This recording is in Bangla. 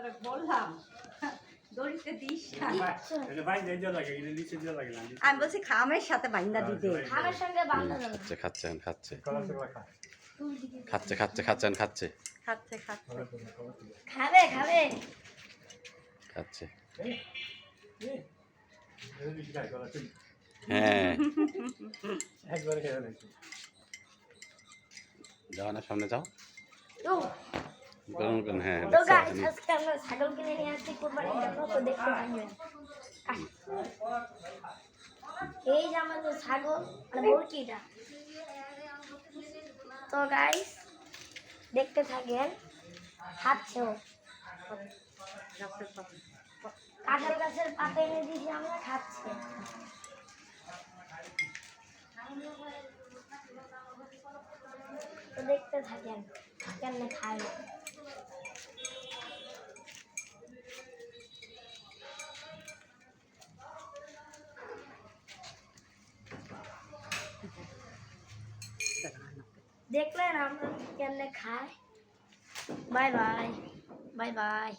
তোরা বললাম দড়িতে দিস আমি বলছি খামের সাথে বাইন্দা দিতে। খামের সঙ্গে বান্ধা যাবে খাচ্ছে খাচ্ছেন খাচ্ছে। কলা চকলা খা। খাচ্ছে খাচ্ছে খাচ্ছেন খাচ্ছে। খাবে খাবে। খাচ্ছে। হ্যাঁ। যাও না সামনে যাও। তো গরম গরম হ্যাঁ তো দেখছো? গাইস আজকে আমরা ছাগল কিনে নিয়ে আসছি কোরবানির জন্য তো দেখতে থাকবেন এই যে আমাদের ছাগল মানে মুরগিটা তো গাইস দেখতে থাকেন খাচ্ছে ও কাঁঠাল গাছের পাতা এনে দিয়েছি আমরা খাচ্ছে তো দেখতে থাকেন কেমনে খায় দেখলেন আমরা কেমনে খাই? Bye bye bye bye